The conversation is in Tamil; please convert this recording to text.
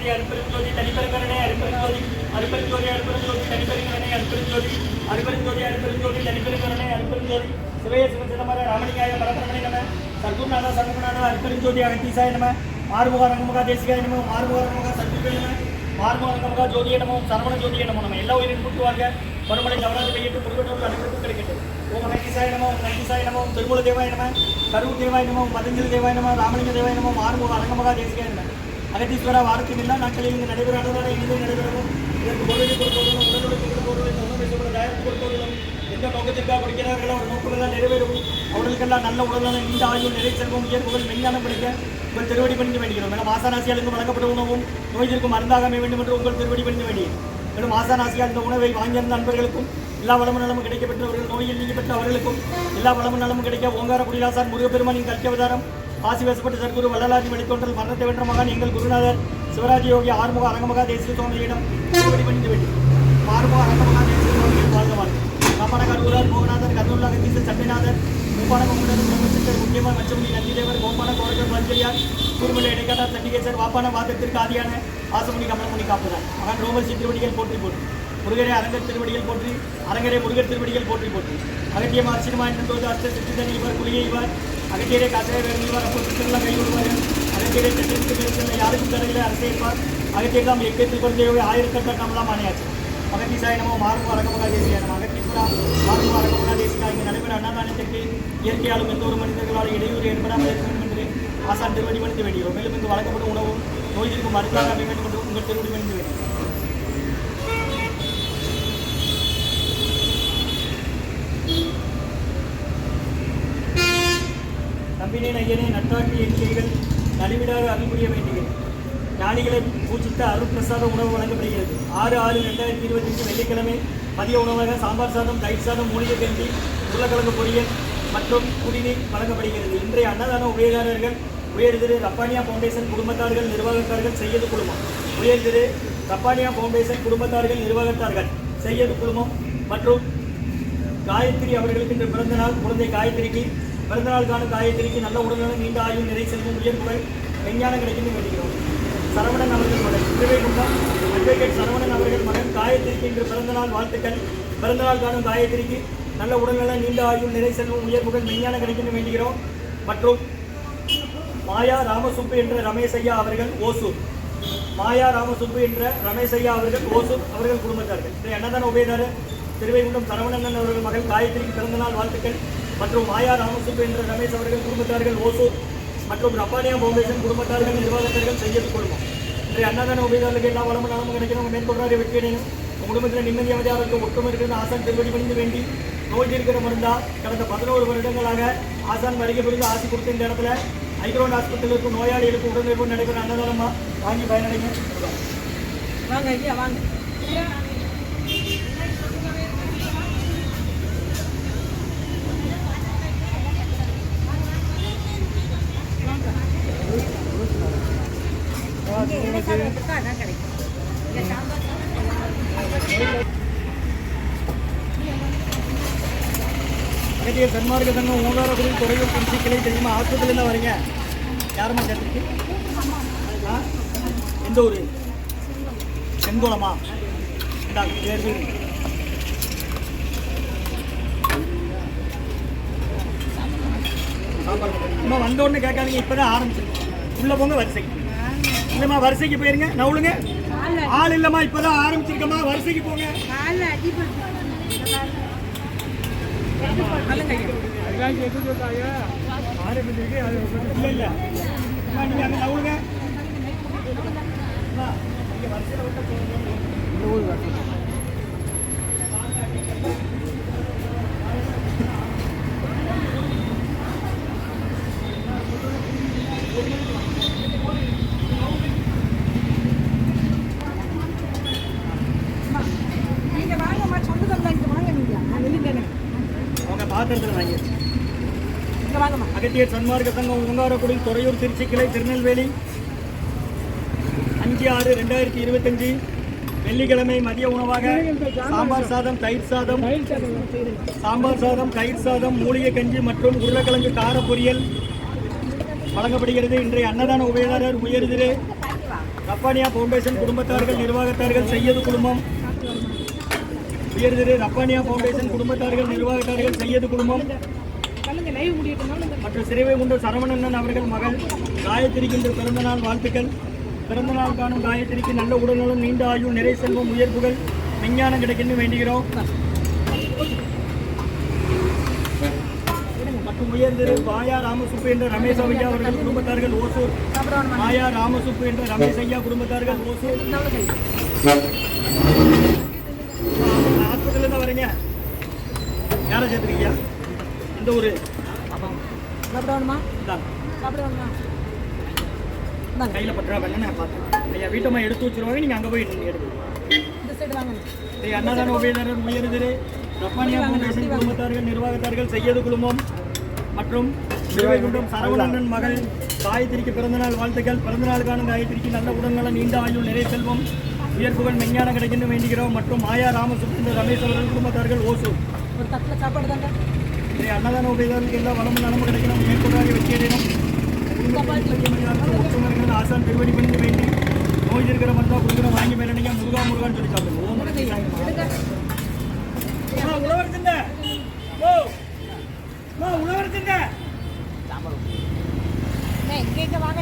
அருப்பெருஞ்சோதி அருப்பெருஞ்சோதி தனிப்பெருங்கரணே அருப்பெருஞ்சோதி அருப்பெருஞ்சோதி அருப்பெருஞ்சோதி தனிப்பெருங்கரணே அருப்பெருஞ்சோதி அருப்பெருஞ்சோதி அருப்பெருஞ்சோதி தனிப்பெருங்கரணே அருப்பெருஞ்சோதி சிவய சிவசிதம்பர ராமலிங்காய பரபரமணி நம சர்க்குநாத சர்க்குநாத அருப்பெருஞ்சோதி அகத்தீசாய நம ஆறுமுக ரங்கமுக தேசிகாய நம ஆறுமுக ரங்கமுக சர்க்குகை நம ஆறுமுக ரங்கமுக ஜோதிய நம சரவண ஜோதிய நம நம்ம எல்லா உயிரின் கூட்டுவாங்க மறுமலை நவராத்திரி பெய்யட்டு முருகனூர் அனுப்பிட்டு கிடைக்கட்டும். ஓம் அகத்தீசாய நம ஓம் நந்திசாய நம ஓம் திருமூல தேவாய நம கரூர் தேவாய நம ஓம் தேவாய நம ராமலிங்க தேவாய நம ஆறுமுக அரங்கமகா தேசிகாய நம. அகத்தீஸ்வரா வாரத்தின் எல்லா நாட்களில் இங்கு நடைபெறாததால் இனிமே நடைபெறவும் இதற்கு பொருளை கொடுப்பவர்களும் உடலுடன் கொடுப்பவர்களும் உணவு சொல்ல தயாரித்து கொடுப்பவர்களும் எந்த நோக்கத்திற்காக படிக்கிறார்களோ அவர் நோக்கமெல்லாம் நிறைவேறவும் அவர்களுக்கெல்லாம் நல்ல உடல்நலம் இந்த ஆயுள் நிறை செல்வம் இயல்புகள் மெஞ்ஞானம் படிக்க உங்கள் திருவடி பணிந்து வேண்டுகிறோம். மேலும் ஆசானாசியாலுக்கு வழங்கப்பட்ட உணவும் நோய்திற்கும் மருந்தாக அமைய வேண்டும் என்று உங்கள் திருவடி பணிந்து வேண்டியது. மேலும் ஆசாராசியால் இந்த உணவை வாங்கியிருந்த நண்பர்களுக்கும் எல்லா வளமும் நலமும் கிடைக்கப்பெற்றவர்கள் நோயில் நீங்க அவர்களுக்கும் எல்லா வளமும் நலமும் கிடைக்க ஓங்கார குடிலாசார் முருகப்பெருமானின் கல்கவதாரம் ஆசி வசப்பட்ட சர்க்குரு வள்ளலாரி வழித்தோன்றல் மரணத்தை வென்ற மகான் எங்கள் குருநாதர் சிவராஜ யோகி ஆறுமுக அரங்கமகா தேசிய சுவாமியிடம் திருவடி வேண்டும் ஆறுமுக அரங்கமகா தேசிய சுவாமிகள் வாழ்க வாழ்க காப்பான மோகநாதர் கருணூர் அகத்தீசர் சண்டைநாதர் மூப்பான கொங்குடர் பிரம்மசித்தர் முக்கியமான மச்சமுனி நந்திதேவர் கோப்பான கோரகர் பஞ்சரியார் குருமலை இடைக்காட்டார் சண்டிகேசர் வாப்பான வாதத்திற்கு ஆதியான ஆசமுனி கமலமுனி காப்பதார் மகன் ரோமர்சி சித்திரவடிகள் போற்றி போற்றி முருகரை அரங்கர் திருவடிகள் போற்றி அரங்கரை முருகர் திருவடிகள் போற்றி. போற்றி அகத்தியம் அர்ச்சனமா என்பது அர்த்த சித்திதன் இவர் குளிகை இவர். அரசியலை காசரே வேறு இவர் அப்போ திட்டங்களாக கை அரசியலை அகத்தியரே தெற்கு பேசுகிற யாருக்கும் தரையில அரசேற்பார் அகத்தியெல்லாம் எக்கத்தில் குறைந்த ஆயிரக்கட்ட நம்மளாம் ஆணையாச்சு அகத்தீசாய நமோ மாறுமோ அரங்கமகா தேசிய நம்ம அகத்தீஸ்வரா மாறுமோ அரங்கமகா தேசிகா இங்கு நடைபெற அன்னதானத்திற்கு இயற்கையாலும் எந்த ஒரு மனிதர்களால் இடையூறு ஏற்படாமல் இருக்க வேண்டும் என்று ஆசான் திருவடி பணிந்து வேண்டியோம் மேலும் இங்கு வழங்கப்படும் உணவும் நோய்களுக்கு மருந்தாக அமைய வேண்டும் என்று உங்கள் திருவடி பணிந்து வேண்டியோம் நம்பினேன் ஐயனே நட்டாக்கி எண்ணிக்கைகள் நலிவிடாத அருள் புரிய வேண்டுகிறேன். ஞானிகளை பூஜித்த அருள் பிரசாத உணவு வழங்கப்படுகிறது. ஆறு ஆறு ரெண்டாயிரத்தி இருபத்தி அஞ்சு வெள்ளிக்கிழமை மதிய உணவாக சாம்பார் சாதம் தயிர் சாதம் மூலிகை கஞ்சி உருளைக்கிழங்கு பொரியல் மற்றும் குடிநீர் வழங்கப்படுகிறது. இன்றைய அன்னதான உபயோகாரர்கள் உயர் திரு ரப்பானியா ஃபவுண்டேஷன் குடும்பத்தார்கள் நிர்வாகத்தார்கள் செய்யது குழுமம். உயர் திரு ரப்பானியா ஃபவுண்டேஷன் குடும்பத்தார்கள் நிர்வாகத்தார்கள் செய்யது குழுமம். மற்றும் காயத்ரி அவர்களுக்கு இன்று பிறந்த நாள் குழந்தை காயத்ரிக்கு பிறந்த காணும் காயத்திரிக்கு நல்ல உடல்நலம் நீண்ட ஆயுள் நிறை செல்வம் உயர்வுகள் விஞ்ஞானம் கிடைக்கும் வேண்டுகிறோம் சரவணன் அவர்கள் மகன். திருவைகுண்டம் அட்வொகேட் சரவணன் அவர்கள் மகன். காயத்திரிக்கு இன்று பிறந்தநாள் வாழ்த்துக்கள். பிறந்தநாள் காணும் காயத்திரிக்கு நல்ல உடல்நலம் நீண்ட ஆயுள் நிறை செல்வம் உயர்வுகள் விஞ்ஞானம் கிடைக்கும் வேண்டுகிறோம் மற்றும் மாயா ராமசுப்பு என்ற ரமேஷ் ஐயா அவர்கள் ஓசூர். மாயா ராமசுப்பு என்ற ரமேஷ் ஐயா அவர்கள் ஓசூர் அவர்கள் குடும்பத்தார்கள். இந்த அன்னதான உபயதாரர் திருவைகுண்டம் சரவணன் அவர்கள் மகள் காயத்ரிக்கு பிறந்தநாள் வாழ்த்துக்கள். மற்றும் மாயா ராமசுப்பு என்ற ரமேஷ் அவர்கள் குடும்பத்தார்கள் ஓசூர் மற்றும் ரப்பானியா ஃபவுண்டேஷன் குடும்பத்தார்கள் நிர்வாகத்தார்கள் செய்யது கொள்வோம். இன்றைய அன்னதான உபயோகங்களுக்கு எல்லா வளமும் நலமும் கிடைக்கணும். மேற்கொள்றாரு வெற்றியடையும் உங்கள் குடும்பத்தில் நிம்மதி அமைதியாக ஒற்றுமை இருக்கிற ஆசான் திருவடி பணிந்து வேண்டி நோய் இருக்கிற மருந்தா கடந்த பதினோரு வருடங்களாக ஆசான் வருகை புரிந்து ஆசி கொடுத்த இந்த இடத்துல ஐக்ரோன் ஹாஸ்பிட்டலுக்கு நோயாளிகளுக்கு உடனிருப்பு நடைபெற அன்னதானமாக வாங்கி பயனடைங்க. வாங்க ஐயா வாங்க. இங்க என்ன அதான் கிடைக்கும் இங்க சாம்பார் சாதம் சன்மார்க்க சங்கம் ஓங்காரக்குடி துறையூர் குறிச்சி கிளை தெரியுமா? ஆஸ்பத்திரியில் தான் வரீங்க யாருமா சேர்த்துக்கு எந்த ஊர்? செங்கோலமா? இந்தாங்க பேர் பேர் வந்த உடனே கேட்காதீங்க. இப்போ தான் ஆரம்பிச்சிருக்கு. உள்ளே போங்க வரிசைக்கு. இல்லைம்மா வரிசைக்கு போயிருங்க. நவுளுங்க ஆள் இல்லைம்மா இப்போ தான் ஆரம்பிச்சிருக்கம்மா. வரிசைக்கு போங்க. அடிபட்டு இல்லை இல்லை. நீங்கள் அங்கே நவுளுங்க அம்மா, இங்க வரிசையில விட்டா போதும். நீங்க வாங்கம்மா சொந்தம் இங்க வாங்க நீங்க நான் வெளியில அவங்க அகத்தியர் சன்மார்க்க சங்கம் உங்காரக்குடி துறையூர் திருச்சி கிளை திருநெல்வேலி அஞ்சு ஆறு ரெண்டாயிரத்தி இருபத்தஞ்சு வெள்ளிக்கிழமை மதிய உணவாக சாம்பார் சாதம் தயிர் சாதம் சாம்பார் சாதம் தயிர் சாதம் மூலிகை கஞ்சி மற்றும் உருளைக்கிழங்கு கார பொரியல் வழங்கப்படுகிறது. இன்றைய அன்னதான உபயதாரர் உயர்திரு ரப்பானியா ஃபவுண்டேஷன் குடும்பத்தார்கள் நிர்வாகத்தார்கள் செய்யது குடும்பம் உயர்திரு ரப்பானியா ஃபவுண்டேஷன் குடும்பத்தார்கள் நிர்வாகத்தார்கள் செய்யது குடும்பம். மற்றும் சிறுவைகுண்டம் சரவணன் அவர்கள் மகள். காயத்ரிக்கு இன்று பிறந்த நாள் வாழ்த்துக்கள். பிறந்த நாள் காணும் காயத்ரிக்கு நல்ல உடல்நலம் நீண்ட ஆயுள் நிறை செல்வம் உயர்வுகள். விஞ்ஞானம் கிடைக்கணும்னு வேண்டுகிறோம். மற்றும் உயர்திரு மாயா ராமசுப்பு என்ற ரமேஷ் ஐயா அவர்கள் குடும்பத்தார்கள் ஓசூர். மாயா ராமசுப்பு என்ற ரமேஷ் ஐயா குடும்பத்தார்கள் ஓசூர் ஹாஸ்பிட்டல் தான் வரீங்க யாரை சேர்த்துருக்கீங்க? இந்த ஊர். சாப்பிடணுமா? இந்தாங்க சாப்பிடணுமா? கையில் பற்றா பண்ண நான் பார்த்தேன். ஐயா வீட்டம்மா எடுத்து வச்சிருவாங்க நீங்கள் அங்கே போய் எடுத்து இந்த சைடு வாங்க. அன்னதான உபயதாரர் உயர்திரு ரப்பானியா ஃபவுண்டேஷன் குடும்பத்தார்கள் நிர்வாகத்தார்கள் செய்யது குழுமம் மற்றும் சிறுவைகுண்டம் சரவணன் மகள் காயத்ரிக்கு பிறந்தநாள் வாழ்த்துக்கள். பிறந்தநாள் காணும் காயத்ரிக்கு நல்ல உடல்நலம் நீண்ட ஆயுள் நிறை செல்வம். உயர்ப்புகள் மெஞ்ஞானம் கிடைக்கணும் வேண்டுகிறோம். மற்றும் மாயா ராமசுப்ரமணிய ரமேஷ் அவர்கள் குடும்பத்தார்கள் ஓசூர். ஒரு தட்டில் சாப்பாடு தாங்க ஸ்ரீ அன்னதான உபயதாரருக்கு எல்லா வளமும் நலமும் கிடைக்கணும். மேற்கொண்டாக வெற்றியடையணும் ஆசான் திருவடி பணிந்து வேண்டி நோய் இருக்கிற மருந்தா கொடுக்குற வாங்கி மேலனையா முருகா முருகான்னு சொல்லி சாப்பிடுங்க. உழவர் திண்ட. ஓ உழவர் திண்ட. கேட்க வாங்க